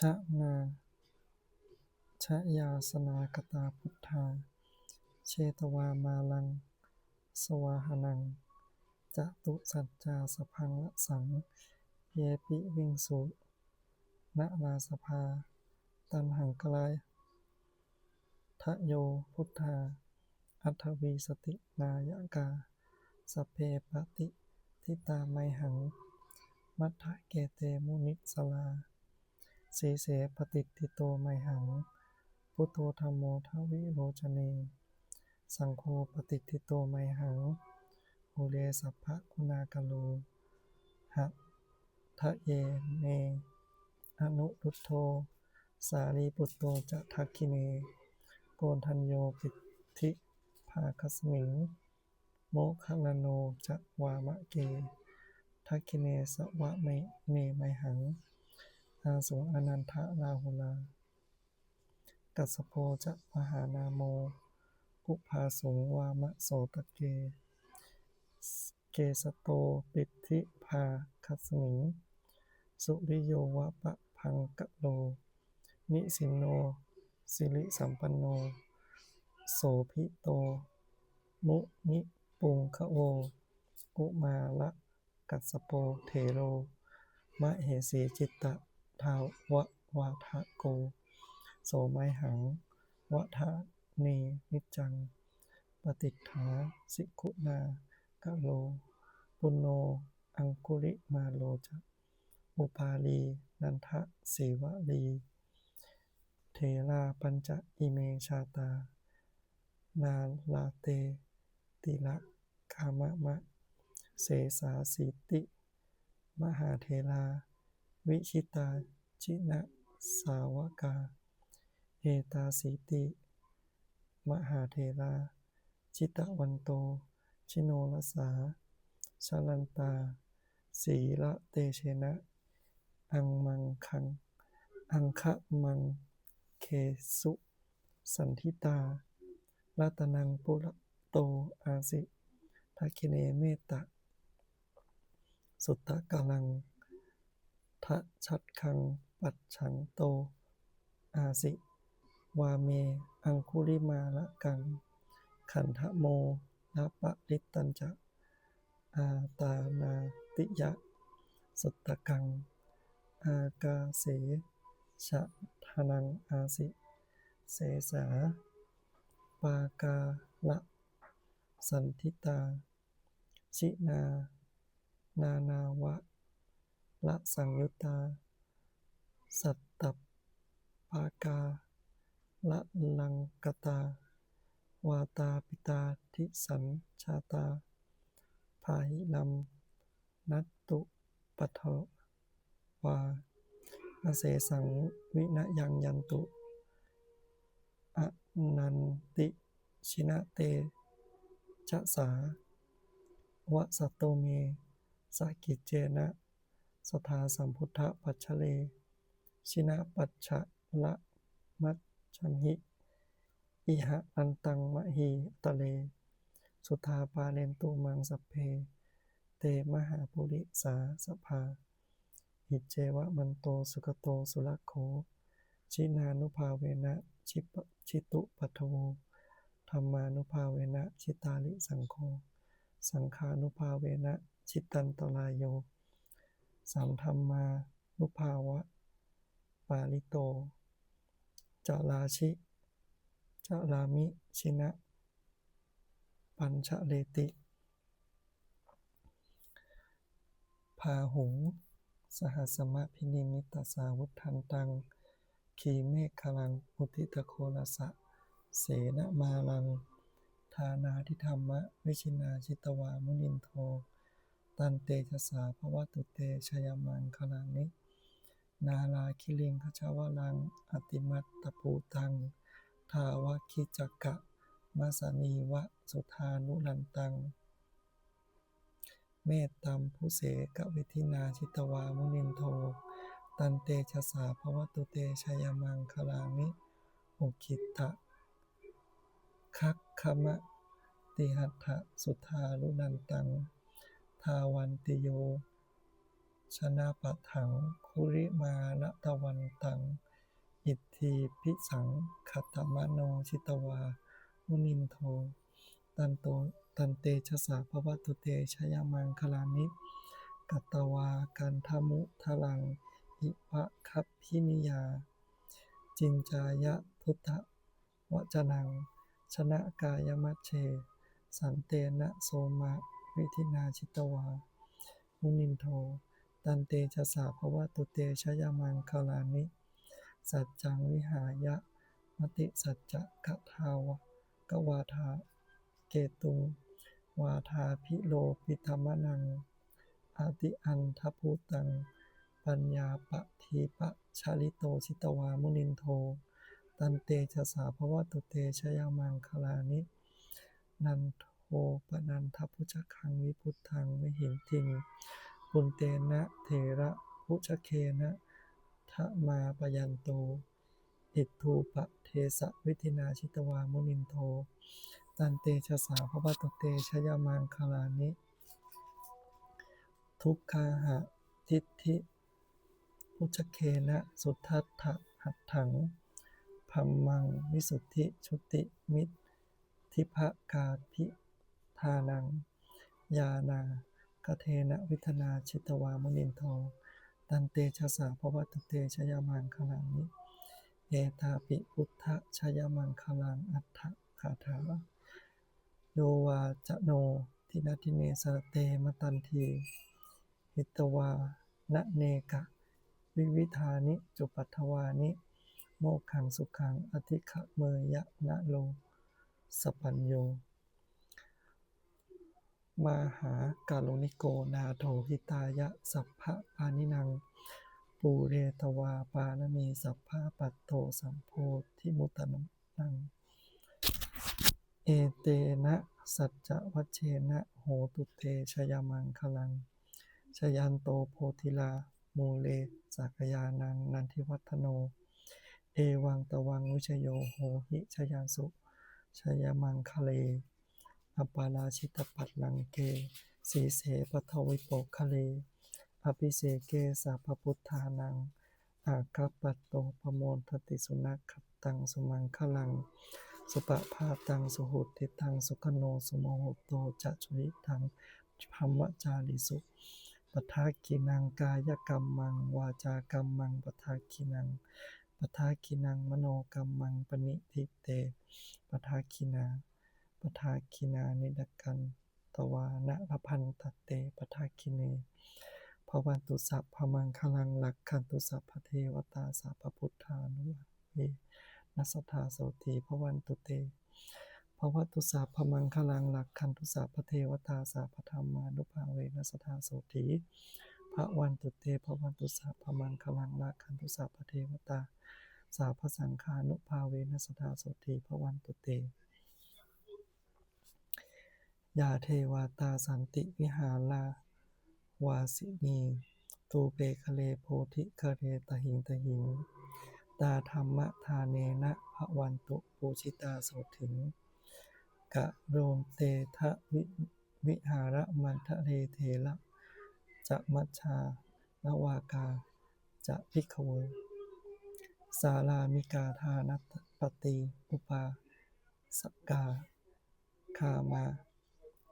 ชะนาชยาสนากตาพุทธา เชตวามาลัง สวาหนัง จะตุสัจจาสพังละสัง เยปิวิงสุณราสภา ตันหังกลายทะโยพุทธา อัทวีสตินายกา สเพปฏิทิตาไมหัง มัทธะเกเตมุนิสลา สีเสปฏิติโตไมหัง พุทโธธัมโมทวิโรจเน สังโฆปฏิติโตไมหังโอเลสัพพะกุณากโลหะทะเยเนอนุรุทโธ สารีปุตโตจะทักขิเน โกณฑัญโญปิทิภาคัสมิง โมคคัลโนจะวามะเกทักขิเนสวะเมเนไมหัง อาสงอนันทะราหุลา กัสโปจะมหานาโม อุภาสงวามะโสตเก เกสโตปิธิภาคัสมิง สุริโยวะปะพังกะโล นิสินโน สิริสัมปันโน โสภิโต มุนิปุงคะโวกุมาระกัสโปเถโรมะเหสีจิตตะ ทาวะวาทะโก โสไมหังวะทะเนนิจัง ปฏิฏฐาสิกุณากะโล ปุโญอังคุลิมาโลจะอุปาลี นันทะเสวลีเถราปัญจอิเมชาตา นาลาเต ติละกามะมะ เสสาสีติ มหาเถรา วิชิตาชินะสาวกา เอตาสีติ มหาเถรา ชิตวันโต ชิโนรสาชลันตา สีละเตเชนะ อังมังคัง อังคะมัง เคสุ สันทิตา รัตนังปุระโตอาสิทักขิเนเมตตะ สุตตะกาลัง ทะชัดคัง ปัจฉันโต อาสิ วาเม อังคุลิมาละกัง ขันธโมนปะริตตัญจะอาตานาติยะ สุตตะกัง อากาเสชะทานังอาสิ เสสา ปากาละสันทิตา ชินา นานาวะ ละสังยุตตา สัตตปากา ละลังกตา วาตาปิตาทิสัญชาตาพาหินัมนัตตุปทถวาอเสสังวินยังยันตุอนันติชินะเตชะสาวะสัตโตเมสกิจเจนะ สทาสัมพุทธปัชชะเล ชินะปัชชะละมัชฌัมหิ อิหะอันตังมะฮีตะเล สุทาปาเลนตุมังสัพเพ เตมหาปุริสาสภาอิเจวะมันโตสุขโตสุรโข ชินานุภาเวนะชิตุปัทโวธัมมานุภาเวนะชิตาลิสังโฆ สังฆานุภาเวนะชิตันตรายโย สัมธัมมานุภาวะ ปาลิโตจาราชิจารามิชินะ ปัญชเลติ พาหุง สหสมะพินิมิตสาวุธันตังคีเมฆคลังอุทิตโคลสะ เสนมาลัง ทานาธิธัมมวิชินาชิตวามุนินโธ ตันเตชะสาภวตุเตชยมังคลานินาราคิลิงคชาวลัง อติมัตตภูตัง ทาวคิจักกะมัสนีวะสุธานุรันตัง เมตตัมพุเสกวิทินาชิตวามุนินโธตันเตชะสาภวตุเตชยมังคลานิอุคิตะคัคคมะติหัตถะสุธานุรันตัง ทาวันติโย ชนะปะถัง คุริมานะตะวันตัง อิทธิพิสังคัตตมโนชิตวา มุนินโท ตันโต ตันเตชะสาภวัตุเตชยามังคลานิกัตตวากันทมุทลัง อิภะคัพพินิยา จินจายะพุทธวจนัง ชนะกายมัชเช สันเตนะโสมะ วิธินาชิตวา มุนินโท ตันเตชะสาภวตุเตชยามังคลานิ สัจจังวิหายะ มติสัจจะกะทาวะกวาทาเกตุง วาทาพิโลปิธรรมนัง อาติอันทภูตัง ปัญญาปะทีปะชาลิโตชิตวามุนินโท ตันเตชะสาภวตุเตชยามังคลานิ นันโท ปนันทพุชคังวิพุทธังวิหินติงปุณเตนะเถระพุชเคนะทะมาปยันโตอิทูปะเทสะวิธินาชิตวามุนินโท ตันเตชะสาภวตุเตชยามังคลานิ ทุกขาหะทิฏฐิพุชเคนะสุทัฏฐะหัตถังพัมมัง วิสุทธิชุติมิตทิภกาภิ ทานัง ยานากเทนะวิทนาชิตวามุนินโทตันเตชะสาภวัตเตชยมังคลังนิเอตาปิพุทธชยมังคลังอัฏฐคาถาโยวาจโนทินาทิเนสเตมตันทีหิตวานะเนกะ วิวิธานิจุปัฏฐวานิ โมกขังสุขังอธิขะเมยะนะโล สปัญโย มาหากาลุนิโกนาโถหิตายะสัพพะปานินัง ปูเรตวาปานมีสัพพะปัตโตสัมโพธิมุตนัง เอเตนะ สัจจวัชเชนะโหตุเตชยมังคลัง ชยันโตโพธิลามูเลสักยานังนันทิวัฒโน เอวังตวังวิชโยโหหิชยานสุชยมังคะเล อปาราชิตปัตลังเก สีเสปทวิโปคะเล อภิเสเกสัพพุทธานัง อากัปัตโตปโมนทติสุนัขขัตตังสุมังคลัง สุปภาตังสุหุติตังสุขโนสุโมโหโตจะชุริตังพัมมจาริสุปทากินังกายกรรมัง วาจากรรมังปทากินังปทากินังมโนกรรมังปณิทิเตปทากินา ปทากินานิดกันตวานะรพันตเตปทากิเนภวันตุสัพพมังคลังหลักขันตุสัพพเทวตาสัพพพุทธานุเวนัสธาโสติภวันตุเตภวตุสัพพมังคลังหลักขันตุสัพพเทวตาสัพพธรรมานุภาเวนัสธาโสติภวันตุเตภวันตุสัพพมังคลังหลักขันตุสัพพเทวตาสัพสังฆานุภาเวนัสธาโสติภวันตุเต ยาเทวาตาสันติวิหาราวาสินีตูเปคะเลโพธิคะเรตหิงตหิง ตาธรรมทาเนนะภวันตุปูชิตาโสถิงกะโรมเตทะวิวิหารมันทะเรเทระจะมัชชานวากาจะพิกเวสารามิกาทานัตปฏิอุปาสกา คามา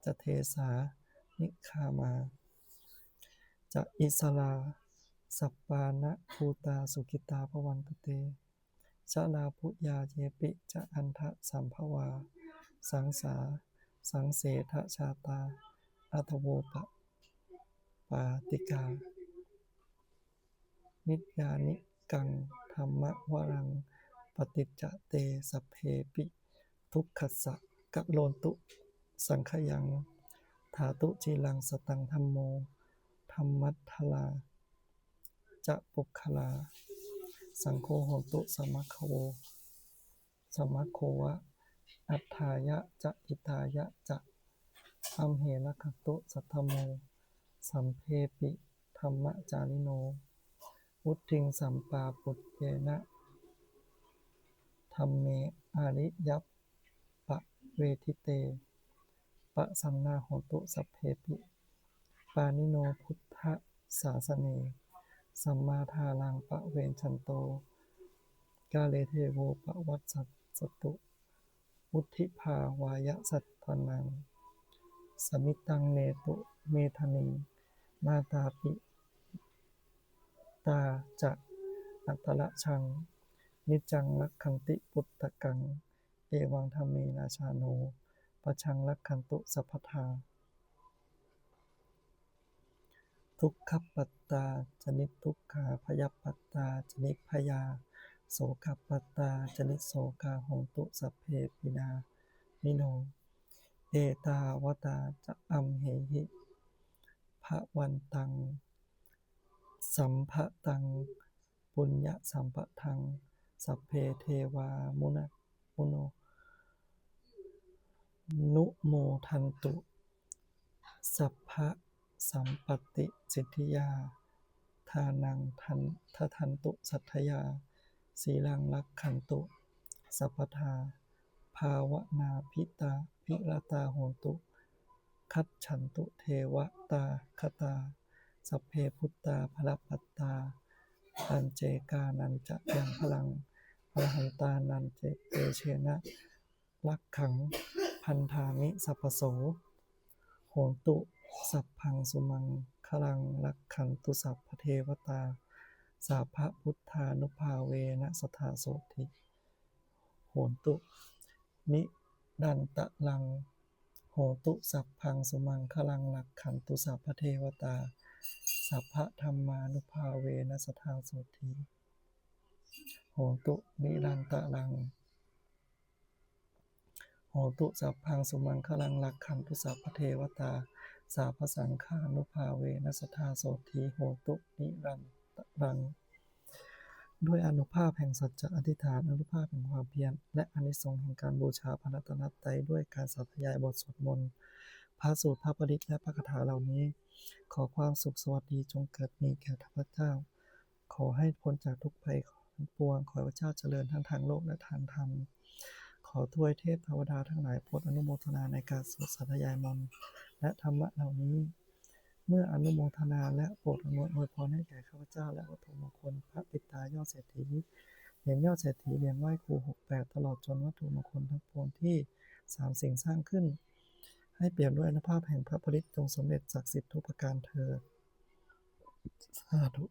จะเทสา นิคามา จะอิสลา สัปปานะภูตาสุกิตาภวันตุเตชะลาพุยาเยปิจะอันทะสัมภวา สังสา สังเสทชาตา อัตโวปะปาติกา นิยานิกังธรรมวรัง ปฏิจจเตสัพเพปิ ทุกขสสะกะโลนตุ สังขยังถาตุจีลังสตังธรรมโมธรรมัทธลา จะปุคลา สังโฆโหตุสมัคคโวสมัคโควะ อัฏฐายะจะอิตายะจะอัมเหรคตุสัทธโม สัมเพปิธรรมจาริโนวุทิงสัมปาปุตเยนะธัมเมอาริยัปปะเวทิเต ปะสัมนาโหตุสัพเพปิ ปานิโนพุทธสาสเนสัมมาทารังปะเวนชันโต กาเลเทโวปะวัตสัสตุวุฒิภาวายสัตตนัง สมิตังเนตุเมธนิงมาตาปิ ตาจะอัตละชัง นิจังลักขันติปุตตะกัง เอวังธรรมเมนาชาโน ปชังลักขันตุสัพพทา ทุกขปัตตาจนิดทุกขาพยปัตตาจนิดพยา โสกปัตตาจนิดโสกาหนตุสัพเพปินามิโน เอตาวตาจะอัมเหหิภะวันตัง สัมภะตัง ปุญญสัมปะทัง สัพเพเทวามุนะมุโน นุโมทันตุ สัพพะสัมปติสิทธิยา ทานังทันททันตุสัทธยา สีลังลักขันตุ สัพพทา ภาวนาพิตา พิรตาโหตุ คัจฉันตุเทวตาคตา สัพเพพุตตาภรปัตตาปัญเจกานันจะยังพลังอรหันตานันเจเตเชนะลักขัง พันธามิสัพโสโหตุ สัพพังสุมังคลังลักขันตุสัพพเทวตา สาภพุทธานุภาเวนะสทาโสติโหตุ นิดันตะลัง โหตุสัพพังสุมังคลังลักขันตุสัพพเทวตา สัพพธรรมานุภาเวนะสทาโสติโหตุนิรันตะลัง โหตุสัพพังสุมังคลังลักขันตุสัพพเทวตา สาพสังฆานุภาเวนัสธาโสธีโหตุนิรันตรัง ด้วยอนุภาพแห่งสัจจะอธิษฐานอนุภาพแห่งความเพียรและอนิสงส์แห่งการบูชาพระรัตนตรัยด้วยการสาธยายบทสวดมนต์พระสูตรพระปริตและพระคาถาเหล่านี้ ขอความสุขสวัสดีจงเกิดมีแก่ข้าพเจ้า ขอให้พ้นจากทุกภัยทั้งปวงขอพระเจ้าเจริญทั้งทางโลกและทางธรรม อทวยเทพเทวดาทั้งหลายโปรดอนุโมทนาในการสวดสาธยายมนต์และธรรมะเหล่านี้ เมื่ออนุโมทนาและโปรดอนวยอวยพรให้แก่ข้าพเจ้าและวัตถุมงคลพระปิตายอดเศรษฐีเหรียญยอดเศรษฐีเหรียญไหว้ครูหกแปดตลอดจนวัตถุมงคลทั้งปวงที่สามสิ่งสร้างขึ้น ให้เปลี่ยนด้วยอนุภาพแห่งพระปริตรจงสำเร็จศักดิ์สิทธิ์ทุกประการเธอสาธุ